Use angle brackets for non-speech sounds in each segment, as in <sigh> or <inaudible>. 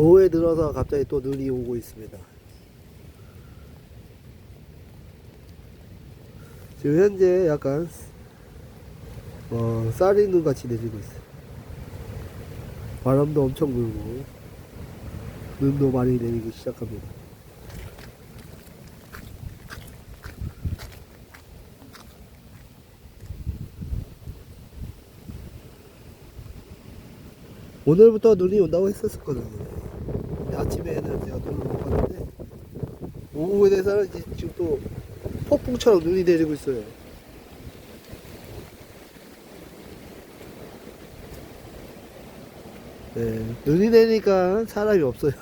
오후에 들어서 갑자기 또 눈이 오고 있습니다. 지금 현재 약간 어, 쌀이 눈 같이 내리고 있어요. 바람도 엄청 불고 눈도 많이 내리기 시작합니다. 오늘부터 눈이 온다고 했었거든요. 아침에는 제가 눈을 못 봤는데 오후에 대해서는 이제 지금 또 폭풍처럼 눈이 내리고 있어요. 네, 눈이 내리니까 사람이 없어요.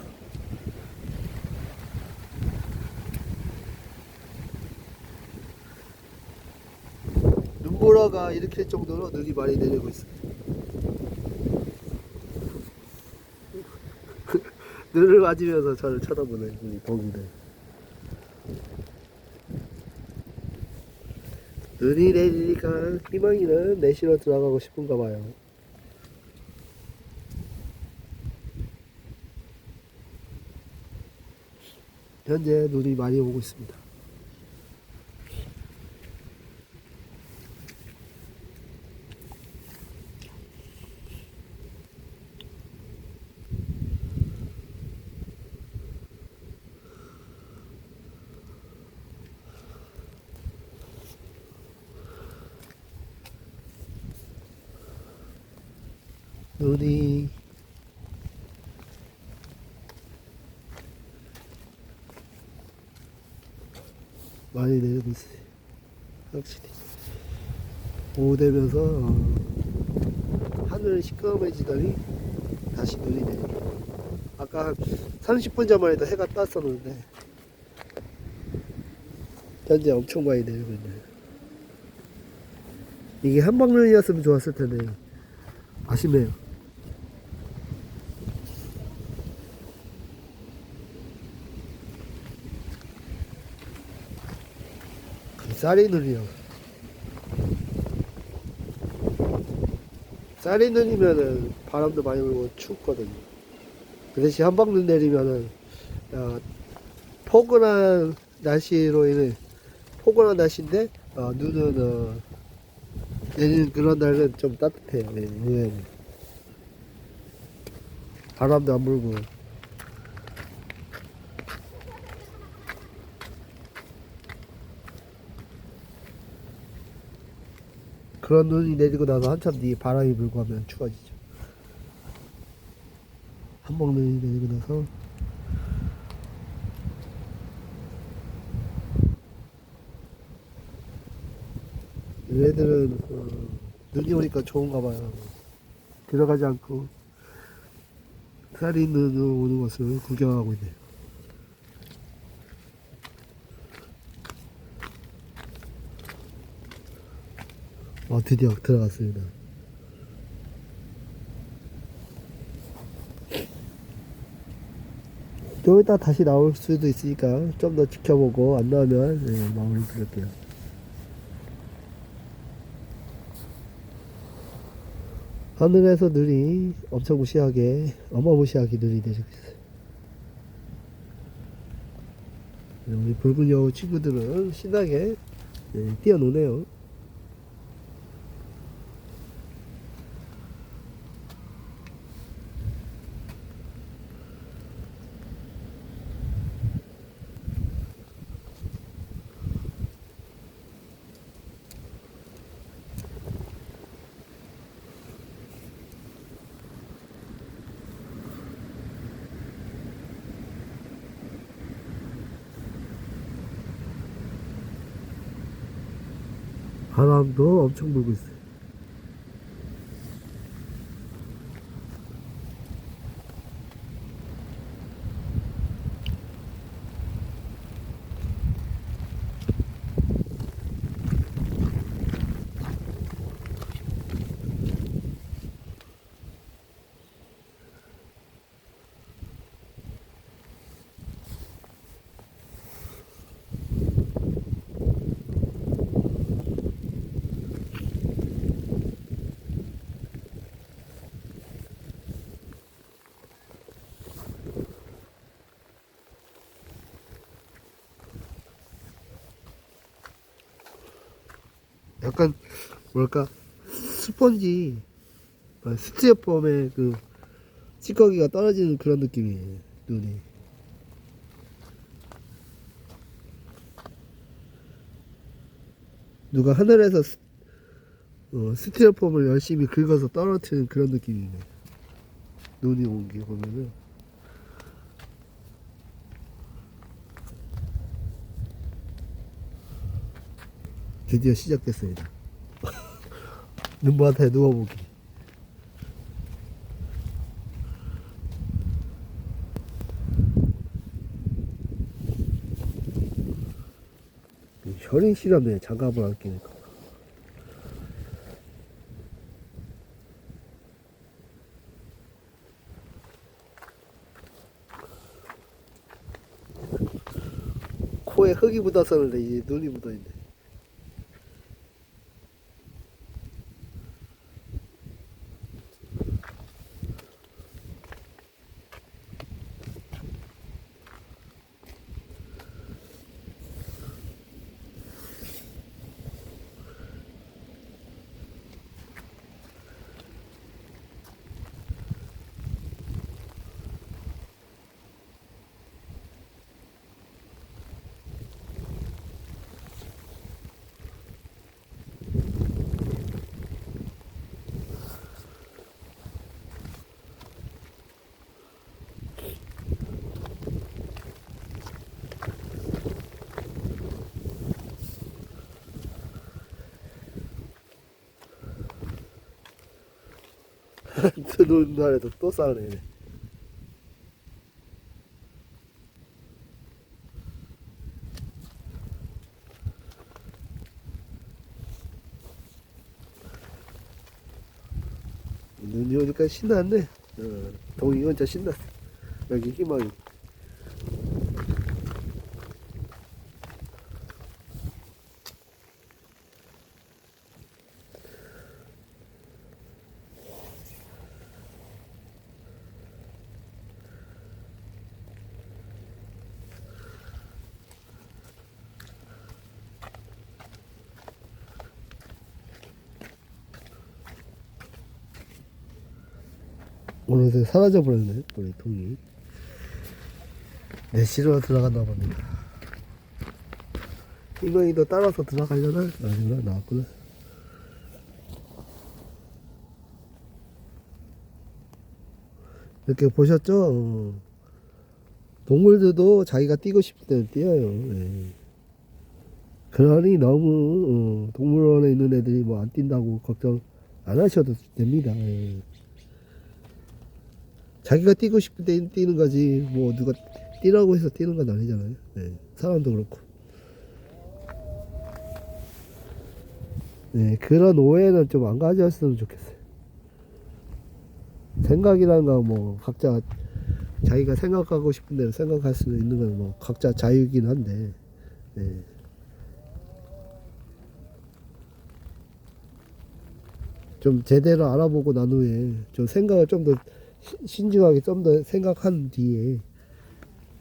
눈보라가 일으킬 정도로 눈이 많이 내리고 있어요. 눈을 맞으면서 저를 쳐다보는 우리 덕이들. 눈이 내리니까 희망이는 내쉬러 들어가고 싶은가 봐요. 현재 눈이 많이 오고 있습니다. 눈이 많이 내리고 있어요. 확실히. 오후 되면서 어, 하늘이 시꺼매지더니 다시 눈이 내리고. 아까 한 30분 전만 해도 해가 떴었는데 현재 엄청 많이 내리고 있네요. 이게 한방눈이었으면 좋았을 텐데 아쉽네요. 쌀이 눈이요. 쌀이 눈이면은 바람도 많이 불고 춥거든요. 그 대신 한방눈 내리면은 어, 포근한 날씨로 인해 포근한 날씨인데 어, 눈은 어, 내리는 그런 날은 좀 따뜻해요. 예, 의외로. 바람도 안 불고. 그런 눈이 내리고 나서 한참 뒤에 바람이 불고 하면 추워지죠. 한방 눈이 내리고 나서 얘들은 어, 눈이 오니까 좋은가 봐요. 들어가지 않고 쌀이 있는 오는 것을 구경하고 있네요. 아, 드디어 들어갔습니다. 좀 이따 다시 나올 수도 있으니까 좀 더 지켜보고 안 나오면 네, 마무리 드릴게요. 하늘에서 눈이 엄청 무시하게 어마무시하게 눈이 내리고 있어요. 네, 우리 붉은 여우 친구들은 신나게 네, 뛰어노네요. 바람도 엄청 불고 있어요. 약간 뭐랄까 스펀지 아, 스티로폼의 그 찌꺼기가 떨어지는 그런 느낌이에요 눈이. 누가 하늘에서 스, 어, 스티로폼을 열심히 긁어서 떨어뜨리는 그런 느낌이네. 눈이 온 게 보면은 드디어 시작됐습니다. <laughs> 눈바다에 누워보기. 혈인 실험에 장갑을 안 끼니까. 코에 흙이 묻었었는데 이제 눈이 묻어있네 드는 날에도 또 싸우네. 눈이 오니까 신났네. 어, 동이 혼자 신났어. 여기 희망이. 오늘 사라져 버렸네 우리 동이. 내시로 들어갔나 봅니다. 희망이도 따라서 들어가려나? 아니구나 나왔구나. 이렇게 보셨죠? 어. 동물들도 자기가 뛰고 싶을 때는 뛰어요. 예. 그러니 너무 어, 동물원에 있는 애들이 뭐 안 뛴다고 걱정 안 하셔도 됩니다. 예. 자기가 뛰고 싶을 때 뛰는 거지 뭐 누가 뛰라고 해서 뛰는 건 아니잖아요. 예. 사람도 그렇고. 네, 그런 오해는 좀 안 가졌으면 좋겠어요. 생각이란 건뭐 각자 자기가 생각하고 싶은 대로 생각할 수 있는 건 뭐 각자 자유이긴 한데 예. 좀 제대로 알아보고 난 후에 좀 생각을 좀더 신중하게 좀 더 생각한 뒤에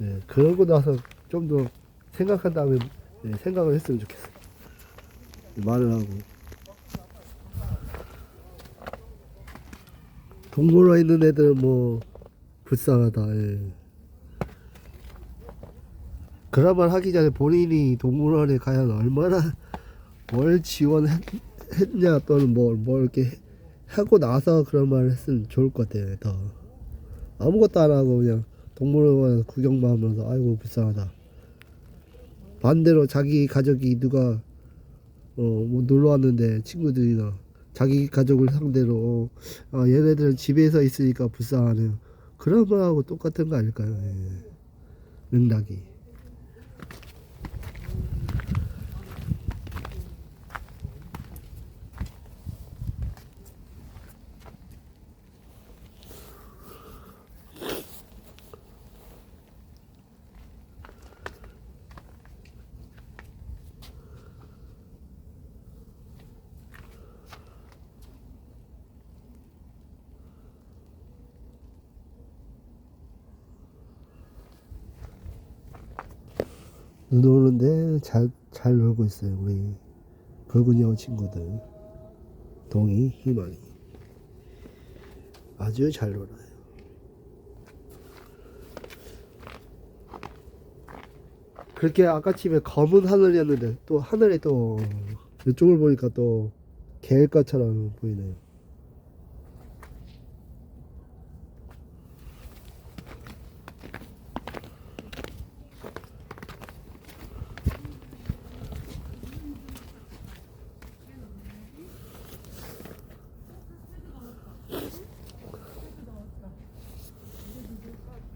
예, 그러고 나서 좀 더 생각한 다음에 예, 생각을 했으면 좋겠어요. 말을 하고 동물원에 있는 애들은 뭐 불쌍하다. 예. 그런 말 하기 전에 본인이 동물원에 가야 얼마나 뭘 지원했냐 또는 뭐, 뭐 이렇게 하고 나서 그런 말을 했으면 좋을 것 같아요. 더 아무것도 안 하고 그냥 동물원 구경만 하면서 아이고 불쌍하다. 반대로 자기 가족이 누가 어뭐 놀러 왔는데 친구들이나 자기 가족을 상대로 어, 아, 얘네들은 집에서 있으니까 불쌍하네요. 그런 거하고 똑같은 거 아닐까요? 예. 맥락이. 눈 오는데 잘, 잘 놀고 있어요, 우리. 붉은 여우 친구들 동이 희망이 아주 잘 놀아요. 그렇게 아까쯤에 검은 하늘이었는데 또 하늘이 또 이쪽을 보니까 또 개일가처럼 보이네요.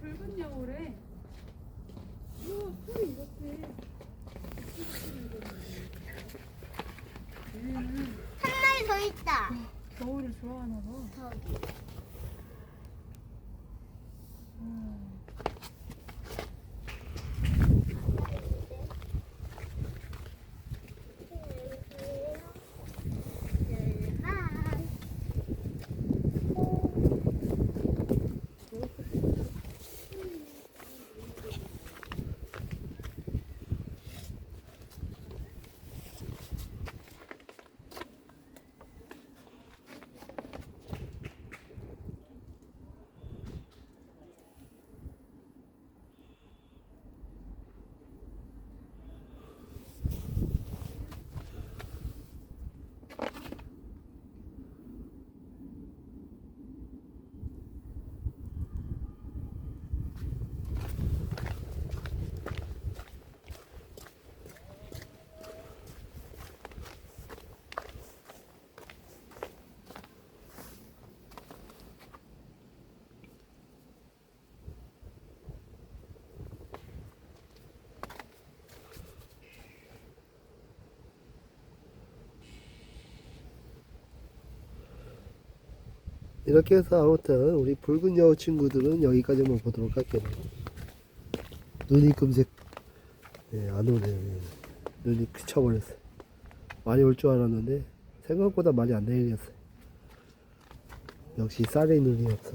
붉은 여울에 우와 소리 이렇게 얘는 한 마리 더 있다. 겨울을 좋아하나 봐. 저기. 이렇게 해서 아무튼 우리 붉은 여우 친구들은 여기까지만 보도록 할게요. 눈이 금색 예, 안 오네요. 예. 눈이 그쳐버렸어요. 많이 올 줄 알았는데 생각보다 많이 안 내리겠어요. 역시 쌀의 눈이 없어.